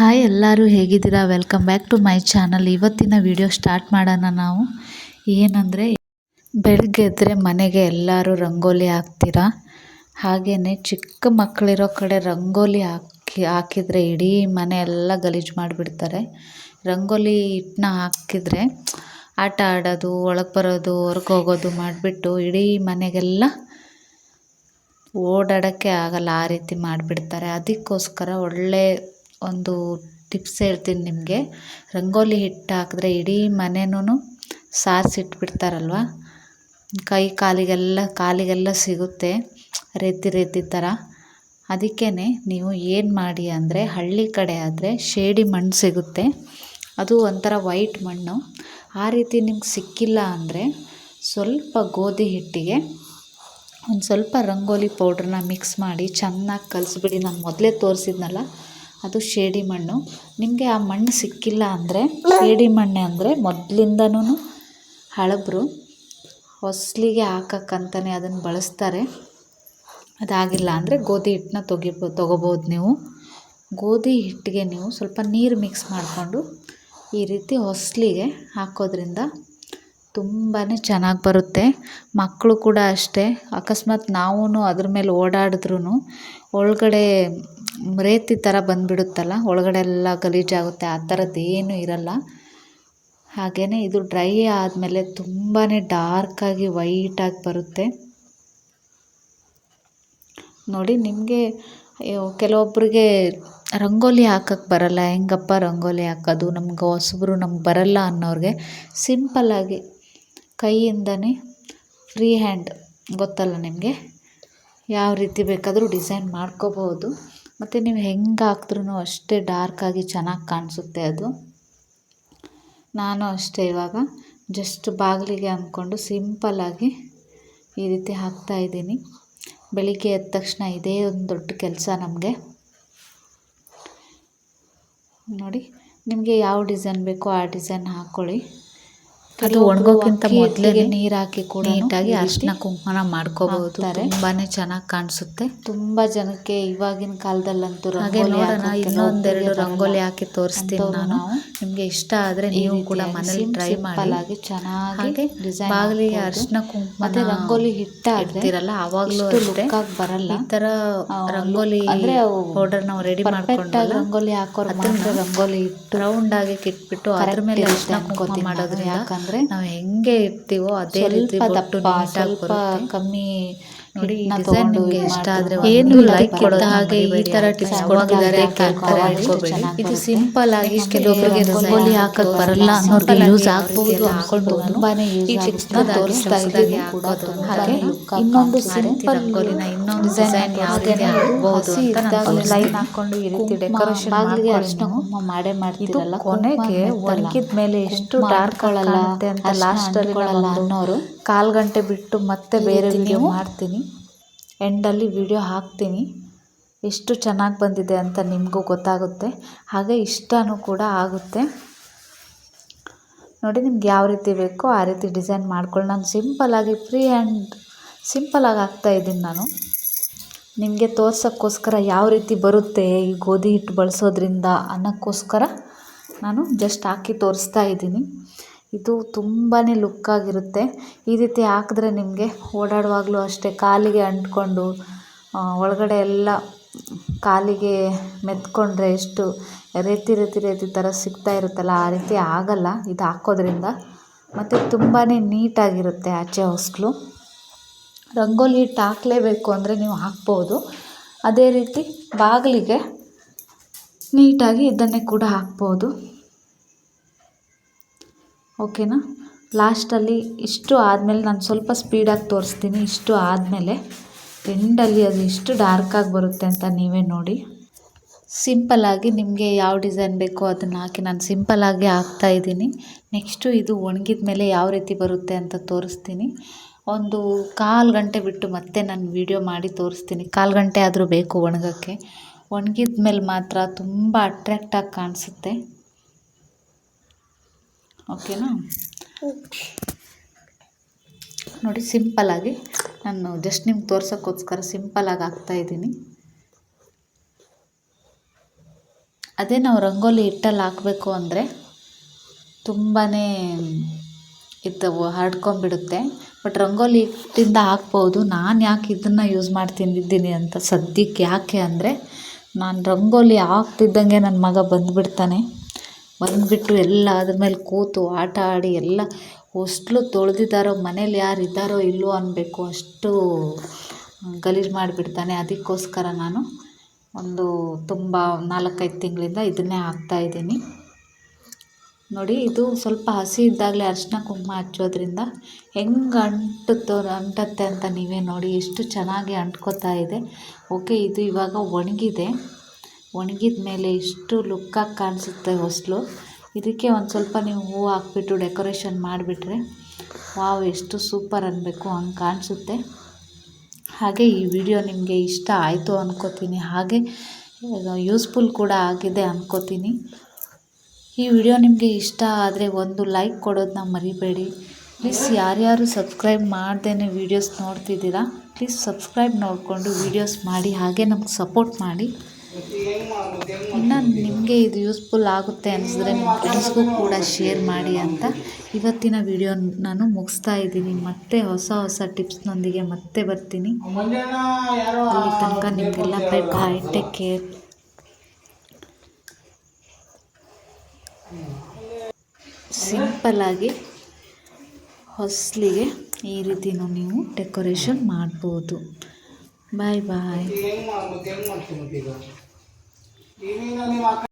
Hi ಎಲ್ಲರೂ ಹೇಗಿದ್ದೀರಾ? Welcome back to my channel ಇವತ್ತಿನ ವಿಡಿಯೋ ಸ್ಟಾರ್ಟ್ ಮಾಡೋಣ ನಾವು. ಏನಂದರೆ ಬೆಳಗ್ಗೆ ಎದ್ದರೆ ಮನೆಗೆ ಎಲ್ಲರೂ ರಂಗೋಲಿ ಹಾಕ್ತೀರಾ? ಹಾಗೆಯೇ ಚಿಕ್ಕ ಮಕ್ಕಳಿರೋ ಕಡೆ ರಂಗೋಲಿ ಹಾಕಿ, ಹಾಕಿದರೆ ಇಡೀ ಮನೆ ಎಲ್ಲ ಗಲೀಜು ಮಾಡಿಬಿಡ್ತಾರೆ. ರಂಗೋಲಿ ಹಿಟ್ಟನ್ನ ಹಾಕಿದರೆ ಆಟ ಆಡೋದು, ಒಳಗೆ ಬರೋದು, ಹೊರಗೆ ಹೋಗೋದು ಮಾಡಿಬಿಟ್ಟು ಇಡೀ ಮನೆಗೆಲ್ಲ ಓಡಾಡೋಕ್ಕೆ ಆಗಲ್ಲ, ಆ ರೀತಿ ಮಾಡಿಬಿಡ್ತಾರೆ. ಅದಕ್ಕೋಸ್ಕರ ಒಳ್ಳೆ ಒಂದು ಟಿಪ್ಸ್ ಹೇಳ್ತೀನಿ ನಿಮಗೆ. ರಂಗೋಲಿ ಹಿಟ್ಟು ಹಾಕಿದ್ರೆ ಇಡೀ ಮನೆನೂ ಸಾರ್ಸಿಟ್ಬಿಡ್ತಾರಲ್ವ? ಕೈ ಕಾಲಿಗೆಲ್ಲ ಕಾಲಿಗೆಲ್ಲ ಸಿಗುತ್ತೆ. ರೆದ್ದಿ ರೆದ್ದಿ ಥರ ಅದಕ್ಕೇ ನೀವು ಏನು ಮಾಡಿ ಅಂದರೆ ಹಳ್ಳಿ ಕಡೆ ಆದರೆ ಶೇಡಿ ಮಣ್ಣು ಸಿಗುತ್ತೆ. ಅದು ಒಂಥರ ವೈಟ್ ಮಣ್ಣು. ಆ ರೀತಿ ನಿಮ್ಗೆ ಸಿಕ್ಕಿಲ್ಲ ಅಂದರೆ ಸ್ವಲ್ಪ ಗೋಧಿ ಹಿಟ್ಟಿಗೆ ಒಂದು ಸ್ವಲ್ಪ ರಂಗೋಲಿ ಪೌಡ್ರನ್ನ ಮಿಕ್ಸ್ ಮಾಡಿ ಚೆನ್ನಾಗಿ ಕಲಿಸ್ಬಿಡಿ. ನಾನು ಮೊದಲೇ ತೋರಿಸಿದ್ನಲ್ಲ ಅದು ಶೇಡಿ ಮಣ್ಣು. ನಿಮಗೆ ಆ ಮಣ್ಣು ಸಿಕ್ಕಿಲ್ಲ ಅಂದರೆ, ಶೇಡಿ ಮಣ್ಣೆ ಅಂದರೆ ಮೊದಲಿಂದನೂ ಹಳಬರು ಹೊಸಲಿಗೆ ಹಾಕಕ್ಕಂತಲೇ ಅದನ್ನು ಬಳಸ್ತಾರೆ. ಅದಾಗಿಲ್ಲ ಅಂದರೆ ಗೋಧಿ ಹಿಟ್ಟನ್ನ ತೊಗಿಬೋ ತೊಗೋಬೋದು ನೀವು. ಗೋಧಿ ಹಿಟ್ಟಿಗೆ ನೀವು ಸ್ವಲ್ಪ ನೀರು ಮಿಕ್ಸ್ ಮಾಡಿಕೊಂಡು ಈ ರೀತಿ ಹೊಸಲಿಗೆ ಹಾಕೋದ್ರಿಂದ ತುಂಬಾ ಚೆನ್ನಾಗಿ ಬರುತ್ತೆ. ಮಕ್ಕಳು ಕೂಡ ಅಷ್ಟೇ. ಅಕಸ್ಮಾತ್ ನಾವೂ ಅದ್ರ ಮೇಲೆ ಓಡಾಡಿದ್ರೂ ಒಳಗಡೆ ರೇತಿ ಥರ ಬಂದುಬಿಡುತ್ತಲ್ಲ ಒಳಗಡೆ ಎಲ್ಲ ಗಲೀಜಾಗುತ್ತೆ ಆ ಥರದ್ದು ಏನೂ ಇರಲ್ಲ. ಹಾಗೆಯೇ ಇದು ಡ್ರೈ ಆದಮೇಲೆ ತುಂಬಾ ಡಾರ್ಕಾಗಿ ವೈಟಾಗಿ ಬರುತ್ತೆ. ನೋಡಿ, ನಿಮಗೆ ಕೆಲವೊಬ್ಬರಿಗೆ ರಂಗೋಲಿ ಹಾಕಕ್ಕೆ ಬರಲ್ಲ, ಹೆಂಗಪ್ಪ ರಂಗೋಲಿ ಹಾಕೋದು, ನಮ್ಗೆ ಹೊಸಬ್ರು ನಮ್ಗೆ ಬರಲ್ಲ ಅನ್ನೋರಿಗೆ ಸಿಂಪಲ್ಲಾಗಿ ಕೈಯಿಂದನೇ ಫ್ರೀ ಹ್ಯಾಂಡ್ ಗೊತ್ತಲ್ಲ ನಿಮಗೆ? ಯಾವ ರೀತಿ ಬೇಕಾದರೂ ಡಿಸೈನ್ ಮಾಡ್ಕೋಬೋದು ಮತ್ತು ನೀವು ಹೆಂಗೆ ಹಾಕಿದ್ರೂ ಅಷ್ಟೇ ಡಾರ್ಕಾಗಿ ಚೆನ್ನಾಗಿ ಕಾಣಿಸುತ್ತೆ ಅದು. ನಾನು ಅಷ್ಟೇ ಇವಾಗ ಜಸ್ಟ್ ಬಾಗಿಲಿಗೆ ಅಂದ್ಕೊಂಡು ಸಿಂಪಲ್ಲಾಗಿ ಈ ರೀತಿ ಹಾಕ್ತಾಯಿದ್ದೀನಿ ಬೆಳಿಗ್ಗೆ ಎದ್ದ ತಕ್ಷಣ ಇದೇ ಒಂದು ದೊಡ್ಡ ಕೆಲಸ ನಮಗೆ. ನೋಡಿ, ನಿಮಗೆ ಯಾವ ಡಿಸೈನ್ ಬೇಕೋ ಆ ಡಿಸೈನ್ ಹಾಕ್ಕೊಳ್ಳಿ ಅದು ಒಣಗೋಕ್ಕಿಂತ ಮೊದಲೇ ನೀರು ಹಾಕಿ ಕೂಡ ನೀಟಾಗಿ ಅರಿಶಿನ ಕುಂಕುಮನ ಮಾಡ್ಕೋಬಹುದು. ತುಂಬಾನೇ ಚೆನ್ನಾಗಿ ಕಾಣಿಸುತ್ತೆ. ತುಂಬಾ ಜನಕ್ಕೆ ಇವಾಗಿನ ಕಾಲದಲ್ಲಂತೂ ಹಾಗೆ ನೋಡೋಣ ಇನ್ನೊಂದೆರಡು ರಂಗೋಲಿ ಹಾಕಿ ತೋರಿಸ್ತೀನಿ ನಾನು. ನಿಮಗೆ ಇಷ್ಟ ಆದ್ರೆ ನೀವು ಕೂಡ ಮನೇಲಿ ಟ್ರೈ ಮಾಡಿ. ಚೆನ್ನಾಗಿ ಬಾಗಿಲಿಗೆ ಅರಿಶಿನ ಕುಂಕುಮ ಮತ್ತೆ ರಂಗೋಲಿ ಹಿಟ್ಟ ಇಡ್ತಿರಲ್ಲ ಅವಾಗಲೂ ಲುಕ್ಕಾಗಿ ಬರಲ್ಲ. ಈ ತರ ರಂಗೋಲಿ ಅಂದ್ರೆ ಪೌಡರ್ ನಾವು ರೆಡಿ ಮಾಡ್ಕೊಂಡು ರಂಗೋಲಿ ಹಾಕೋರು ರಂಗೋಲಿ ರೌಂಡ್ ಆಗಿ ಕಿಟ್ಬಿಟ್ಟು ಅದ್ರ ಮೇಲೆ ಅರಿಶಿನ ಕುಂಕುಮ ಮಾಡೋದ್ರಿಂದ ಯಾಕಂದ್ರೆ ನಾವು ಹೆಂಗೆ ಇರ್ತೀವೋ ಅದೇ ರೀತಿ ಸ್ವಲ್ಪ ಕಮ್ಮಿ ನೋಡಿ ಈ ಡಿಸೈನ್ ನಿಮಗೆ ಇಷ್ಟ ಆದ್ರೆ ಏನು ಲೈಕ್ ಕೊಡೋದು ಹಾಗೆ ಈ ತರ ಟಿಪ್ಸ್ ಕೊಡ್ತಿದ್ದಾರೆ ಇದು ಸಿಂಪಲ್ ಆಗಿ ಕೆಲವೊಬ್ಬರಿಗೆ ರಂಗೋಲಿ ಹಾಕಕ್ ಬರಲ್ಲ ಅನ್ನೋರ್ಗೆ ಯೂಸ್ ಆಗ್ಬಹುದು ಹಾಕೊಂಡು ತುಂಬಾನೇ ಈ ಟಿಪ್ಸ್ ತೋರಿಸ್ತಾ ಇದ್ದೀನಿ ಹಾಗೆ ಇನ್ನೊಂದು ಸಿಂಪಲ್ ರಂಗೋಲಿನ ಇನ್ನೊಂದು ಡಿಸೈನ್ ಯಾವುದೇ ಆಗಬಹುದು ಅಂತ ಲೈನ್ ಹಾಕೊಂಡು ಈ ರೀತಿ ಡೆಕೋರೇಷನ್ ಬಾಗಿಲಿಗೆ ಅರ್ಶಿನ ಕುಂಕುಮ ಮಾಡೇ ಮಾಡ್ತಿರಲ್ಲ ಕೊನೆಗೆ ಒಣಗಿದ ಮೇಲೆ ಎಷ್ಟು ಡಾರ್ಕ್ ಕಾಣುತ್ತೆ ಅಂತ ಲಾಸ್ಟ್ ಅಲ್ಲಿ ಅನ್ನೋರು. ಕಾಲು ಗಂಟೆ ಬಿಟ್ಟು ಮತ್ತೆ ಬೇರೆ ವಿಡಿಯೋ ಮಾಡ್ತೀನಿ. ಎಂಡಲ್ಲಿ ವಿಡಿಯೋ ಹಾಕ್ತೀನಿ. ಎಷ್ಟು ಚೆನ್ನಾಗಿ ಬಂದಿದೆ ಅಂತ ನಿಮಗೂ ಗೊತ್ತಾಗುತ್ತೆ. ಹಾಗೆ ಇಷ್ಟನೂ ಕೂಡ ಆಗುತ್ತೆ. ನೋಡಿ ನಿಮ್ಗೆ ಯಾವ ರೀತಿ ಬೇಕೋ ಆ ರೀತಿ ಡಿಸೈನ್ ಮಾಡ್ಕೊಳ್ಳಿ. ನಾನು ಸಿಂಪಲಾಗಿ ಫ್ರೀ ಹ್ಯಾಂಡ್ ಸಿಂಪಲಾಗಿ ಹಾಕ್ತಾಯಿದ್ದೀನಿ ನಾನು. ನಿಮಗೆ ತೋರ್ಸೋಕ್ಕೋಸ್ಕರ ಯಾವ ರೀತಿ ಬರುತ್ತೆ ಈ ಗೋಧಿ ಹಿಟ್ಟು ಬಳಸೋದ್ರಿಂದ ಅನ್ನೋಕ್ಕೋಸ್ಕರ ನಾನು ಜಸ್ಟ್ ಹಾಕಿ ತೋರಿಸ್ತಾ ಇದ್ದೀನಿ. ಇದು ತುಂಬಾ ಲುಕ್ಕಾಗಿರುತ್ತೆ ಈ ರೀತಿ ಹಾಕಿದ್ರೆ ನಿಮಗೆ ಓಡಾಡುವಾಗಲೂ ಅಷ್ಟೇ ಕಾಲಿಗೆ ಅಂಟ್ಕೊಂಡು ಒಳಗಡೆ ಎಲ್ಲ ಕಾಲಿಗೆ ಮೆತ್ಕೊಂಡ್ರೆ ಎಷ್ಟು ರೀತಿ ರೀತಿ ರೇತಿ ಥರ ಸಿಗ್ತಾ ಇರುತ್ತಲ್ಲ, ಆ ರೀತಿ ಆಗಲ್ಲ. ಇದು ಹಾಕೋದ್ರಿಂದ ಮತ್ತು ತುಂಬಾ ನೀಟಾಗಿರುತ್ತೆ ಆಚೆ ಹೊಸ್ಲು ರಂಗೋಲಿ ಹಿಟ್ಟು ಹಾಕಲೇಬೇಕು ಅಂದರೆ ನೀವು ಹಾಕ್ಬೋದು. ಅದೇ ರೀತಿ ಬಾಗಿಲಿಗೆ ನೀಟಾಗಿ ಇದನ್ನೇ ಕೂಡ ಹಾಕ್ಬೋದು. ಓಕೆನಾ? ಲಾಸ್ಟಲ್ಲಿ ಇಷ್ಟು ಆದಮೇಲೆ ನಾನು ಸ್ವಲ್ಪ ಸ್ಪೀಡಾಗಿ ತೋರಿಸ್ತೀನಿ. ಇಷ್ಟು ಆದಮೇಲೆ ಎಂಡಲ್ಲಿ ಅದು ಎಷ್ಟು ಡಾರ್ಕಾಗಿ ಬರುತ್ತೆ ಅಂತ ನೀವೇ ನೋಡಿ. ಸಿಂಪಲ್ಲಾಗಿ ನಿಮಗೆ ಯಾವ ಡಿಸೈನ್ ಬೇಕೋ ಅದನ್ನು ಹಾಕಿ ನಾನು ಸಿಂಪಲ್ಲಾಗೇ ಹಾಕ್ತಾ ಇದ್ದೀನಿ. ನೆಕ್ಸ್ಟು ಇದು ಒಣಗಿದ ಮೇಲೆ ಯಾವ ರೀತಿ ಬರುತ್ತೆ ಅಂತ ತೋರಿಸ್ತೀನಿ. ಒಂದು ಕಾಲು ಗಂಟೆ ಬಿಟ್ಟು ಮತ್ತೆ ನಾನು ವಿಡಿಯೋ ಮಾಡಿ ತೋರಿಸ್ತೀನಿ. ಕಾಲು ಗಂಟೆ ಆದರೂ ಬೇಕು ಒಣಗೋಕ್ಕೆ. ಒಣಗಿದ ಮೇಲೆ ಮಾತ್ರ ತುಂಬ ಅಟ್ರ್ಯಾಕ್ಟಾಗಿ ಕಾಣಿಸುತ್ತೆ. ಓಕೆನಾ? ನೋಡಿ ಸಿಂಪಲ್ಲಾಗಿ ನಾನು ಜಸ್ಟ್ ನಿಮ್ಗೆ ತೋರ್ಸೋಕ್ಕೋಸ್ಕರ ಸಿಂಪಲ್ಲಾಗಿ ಹಾಕ್ತಾಯಿದ್ದೀನಿ ಅದೇ ನಾವು ರಂಗೋಲಿ ಹಿಟ್ಟಲ್ಲಿ ಹಾಕಬೇಕು ಅಂದರೆ ತುಂಬಾ ಇದು ಹರಡ್ಕೊಂಬಿಡುತ್ತೆ ಬಟ್ ರಂಗೋಲಿ ಹಿಟ್ಟಿಂದ ಹಾಕ್ಬೋದು. ನಾನು ಯಾಕೆ ಇದನ್ನು ಯೂಸ್ ಮಾಡ್ತಿದ್ದೀನಿ ಅಂತ ಸದ್ಯಕ್ಕೆ ಯಾಕೆ ಅಂದರೆ ನಾನು ರಂಗೋಲಿ ಹಾಕ್ತಿದ್ದಂಗೆ ನನ್ನ ಮಗ ಬಂದುಬಿಡ್ತಾನೆ. ಬಂದುಬಿಟ್ಟು ಎಲ್ಲ ಅದ್ರ ಮೇಲೆ ಕೂತು ಆಟ ಆಡಿ ಎಲ್ಲ ಹೊಸ್ಟ್ಲು ತೊಳೆದಿದ್ದಾರೋ, ಮನೇಲಿ ಯಾರು ಇದ್ದಾರೋ ಇಲ್ಲವೋ ಅನ್ನಬೇಕು ಅಷ್ಟು ಗಲೀಜು ಮಾಡಿಬಿಡ್ತಾನೆ. ಅದಕ್ಕೋಸ್ಕರ ನಾನು ಒಂದು ತುಂಬ ನಾಲ್ಕೈದು ತಿಂಗಳಿಂದ ಇದನ್ನೇ ಹಾಕ್ತಾಯಿದ್ದೀನಿ ನೋಡಿ, ಇದು ಸ್ವಲ್ಪ ಹಸಿ ಇದ್ದಾಗಲೇ ಅರಿಶಿನ ಕುಂಕುಮ ಹಚ್ಚೋದ್ರಿಂದ ಹೆಂಗೆ ಅಂಟುತ್ತೋ, ಅಂಟತ್ತೆ ಅಂತ ನೀವೇ ನೋಡಿ. ಎಷ್ಟು ಚೆನ್ನಾಗಿ ಅಂಟ್ಕೋತಾ ಇದೆ. ಓಕೆ, ಇದು ಇವಾಗ ಒಣಗಿದೆ. ಒಣಗಿದ ಮೇಲೆ ಇಷ್ಟು ಲುಕ್ಕಾಗಿ ಕಾಣಿಸುತ್ತೆ ಹೊಸಲು. ಇದಕ್ಕೆ ಒಂದು ಸ್ವಲ್ಪ ನೀವು ಹೂವು ಹಾಕ್ಬಿಟ್ಟು ಡೆಕೋರೇಷನ್ ಮಾಡಿಬಿಟ್ರೆ ವಾವ್, ಎಷ್ಟು ಸೂಪರ್ ಅನ್ನಬೇಕು ಹಂಗೆ ಕಾಣಿಸುತ್ತೆ. ಹಾಗೆ ಈ ವಿಡಿಯೋ ನಿಮಗೆ ಇಷ್ಟ ಆಯಿತು ಅಂದ್ಕೋತೀನಿ ಹಾಗೆ ಯೂಸ್ಫುಲ್ ಕೂಡ ಆಗಿದೆ ಅಂದ್ಕೋತೀನಿ ಈ ವಿಡಿಯೋ ನಿಮಗೆ ಇಷ್ಟ ಆದರೆ ಒಂದು ಲೈಕ್ ಕೊಡೋದನ್ನ ಮರಿಬೇಡಿ. ಪ್ಲೀಸ್ ಯಾರ್ಯಾರು ಸಬ್ಸ್ಕ್ರೈಬ್ ಮಾಡ್ದೇ ವೀಡಿಯೋಸ್ ನೋಡ್ತಿದ್ದೀರಾ ಪ್ಲೀಸ್ ಸಬ್ಸ್ಕ್ರೈಬ್ ನೋಡಿಕೊಂಡು ವೀಡಿಯೋಸ್ ಮಾಡಿ, ಹಾಗೆ ನಮ್ಗೆ ಸಪೋರ್ಟ್ ಮಾಡಿ. ಇನ್ನು ನಿಮಗೆ ಇದು ಯೂಸ್ಫುಲ್ ಆಗುತ್ತೆ ಅನಿಸಿದ್ರೆ ನಿಮ್ಮ ಫ್ರೆಂಡ್ಸ್ಗೂ ಕೂಡ ಶೇರ್ ಮಾಡಿ ಅಂತ ಇವತ್ತಿನ ವಿಡಿಯೋ ನಾನು ಮುಗಿಸ್ತಾ ಇದ್ದೀನಿ. ಮತ್ತೆ ಹೊಸ ಹೊಸ ಟಿಪ್ಸ್ನೊಂದಿಗೆ ಮತ್ತೆ ಬರ್ತೀನಿ. ಅಲ್ಲಿ ತನಕ ನಿಮಗೆಲ್ಲ ಬೈ ಬಾಯ್ ಟೇಕ್ ಕೇರ್ ಸಿಂಪಲ್ಲಾಗಿ ಹೊಸಲಿಗೆ ಈ ರೀತಿನೂ ನೀವು ಡೆಕೋರೇಷನ್ ಮಾಡ್ಬೋದು. ಬಾಯ್ ಬಾಯ್ ಹೆಂಗ್ ಮಾಡ್ಬೇಕು